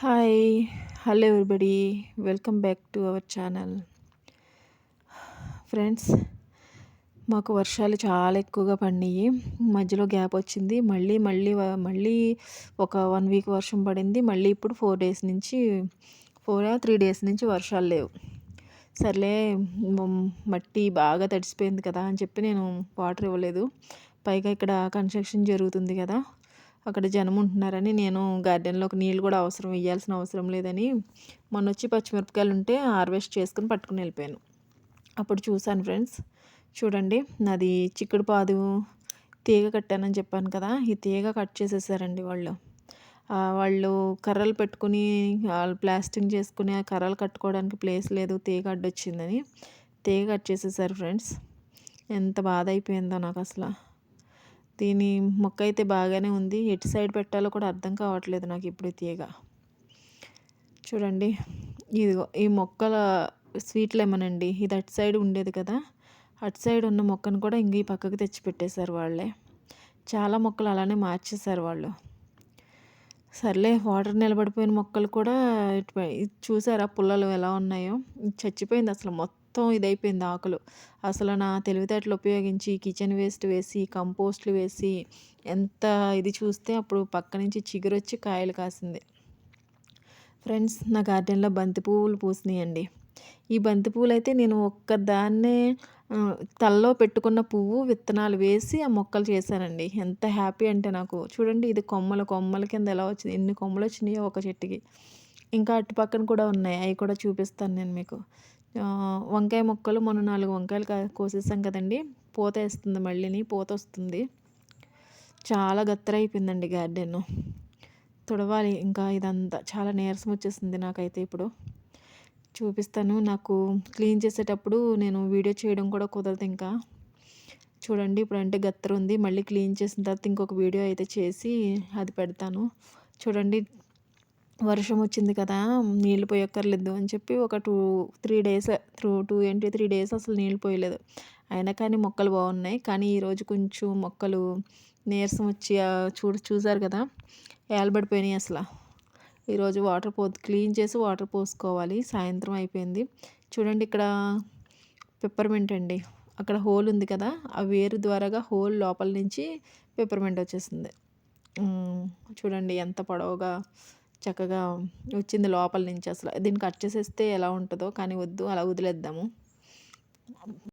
Hi hello everybody welcome back to our channel friends మాకు వర్షాలు చాలా ఎక్కువగా పడినాయి. మధ్యలో గ్యాప్ వచ్చింది. మళ్ళీ మళ్ళీ మళ్ళీ ఒక వన్ వీక్ వర్షం పడింది. మళ్ళీ ఇప్పుడు ఫోర్ డేస్ నుంచి ఫోర్ త్రీ డేస్ నుంచి వర్షాలు లేవు. సర్లే మట్టి బాగా తడిసిపోయింది కదా అని చెప్పి నేను వాటర్ ఇవ్వలేదు. పైగా ఇక్కడ కన్స్ట్రక్షన్ జరుగుతుంది కదా. అక్కడ జనం ఉంటున్నారని నేను గార్డెన్లోకి నీళ్ళు కూడా అవసరం ఇవ్వాల్సిన అవసరం లేదని మొన్న వచ్చి పచ్చిమిరపకాయలు ఉంటే హార్వెస్ట్ చేసుకుని పట్టుకుని వెళ్ళిపోయాను. అప్పుడు చూశాను ఫ్రెండ్స్ చూడండి నాది చిక్కుడు పాదు తీగ కట్టానని చెప్పాను కదా ఈ తీగ కట్ చేసేసారండి వాళ్ళు. వాళ్ళు కర్రలు పెట్టుకుని వాళ్ళు ప్లాస్టింగ్ చేసుకుని ఆ కర్రలు కట్టుకోవడానికి ప్లేస్ లేదు తీగ అడ్డొచ్చిందని తీగ కట్ చేసేసారు ఫ్రెండ్స్. ఎంత బాధ అయిపోయిందో నాకు అసలు. దీని మొక్క అయితే బాగానే ఉంది. ఎటు సైడ్ పెట్టాలో కూడా అర్థం కావట్లేదు నాకు ఇప్పుడు తీయగా చూడండి. ఇదిగో ఈ మొక్కల స్వీట్ లెమన్ అండి. ఇది అటు సైడ్ ఉండేది కదా. అటు సైడ్ ఉన్న మొక్కను కూడా ఇంక ఈ పక్కకు తెచ్చి పెట్టేశారు వాళ్ళే. చాలా మొక్కలు అలానే మార్చేశారు వాళ్ళు. సర్లే వాటర్ నిలబడిపోయిన మొక్కలు కూడా చూసారా పుల్లలు ఎలా ఉన్నాయో? చచ్చిపోయింది అసలు మొత్తం. మొత్తం ఇదైపోయింది ఆకులు. అసలు నా తెలివితేటలు ఉపయోగించి కిచెన్ వేస్ట్ వేసి కంపోస్ట్లు వేసి ఎంత ఇది చూస్తే అప్పుడు పక్క నుంచి చిగురొచ్చి కాయలు కాసింది. ఫ్రెండ్స్ నా గార్డెన్లో బంతి పువ్వులు పూసినాయండి. ఈ బంతి పువ్వులు అయితే నేను ఒక్కదాన్నే తల్లో పెట్టుకున్న పువ్వు విత్తనాలు వేసి ఆ మొక్కలు చేశానండి. ఎంత హ్యాపీ అంటే నాకు. చూడండి ఇది కొమ్మల కొమ్మల కింద ఎలా వచ్చింది ఎన్ని కొమ్మలు వచ్చినాయో ఒక చెట్టుకి. ఇంకా అటు పక్కన కూడా ఉన్నాయి అవి కూడా చూపిస్తాను నేను మీకు. వంకాయ మొక్కలు మొన్న నాలుగు వంకాయలు కోసేసాం కదండి. పూత వేస్తుంది మళ్ళీని పూత వస్తుంది. చాలా గత్తర అయిపోయిందండి గార్డెన్. తుడవాలి ఇంకా ఇదంతా. చాలా నీరసం వచ్చేసింది నాకైతే ఇప్పుడు. చూపిస్తాను. నాకు క్లీన్ చేసేటప్పుడు నేను వీడియో చేయడం కూడా కుదరదు ఇంకా. చూడండి ఇప్పుడు అంటే గత్తర ఉంది మళ్ళీ క్లీన్ చేసిన తర్వాత ఇంకొక వీడియో అయితే చేసి అది పెడతాను. చూడండి వర్షం వచ్చింది కదా నీళ్ళు పోయక్కర్లేదు అని చెప్పి ఒక two three days through two ఏంటి త్రీ డేస్ అసలు నీళ్ళు పోయలేదు. అయినా కానీ మొక్కలు బాగున్నాయి. కానీ ఈరోజు కొంచెం మొక్కలు నీరసం వచ్చి చూడు చూసారు కదా ఏలబడిపోయినాయి అసలు. ఈరోజు వాటర్ పో క్లీన్ చేసి వాటర్ పోసుకోవాలి. సాయంత్రం అయిపోయింది. చూడండి ఇక్కడ పెప్పర్మెంట్ అండి. అక్కడ హోల్ ఉంది కదా ఆ వేరు ద్వారాగా హోల్ లోపల నుంచి పెప్పర్మెంట్ వచ్చేసింది. చూడండి ఎంత పొడవుగా చక్కగా వచ్చింది లోపల నుంచి అసలు. దీన్ని కట్ చేసేస్తే ఎలా ఉంటుందో కానీ వద్దు అలా వదిలేద్దాము.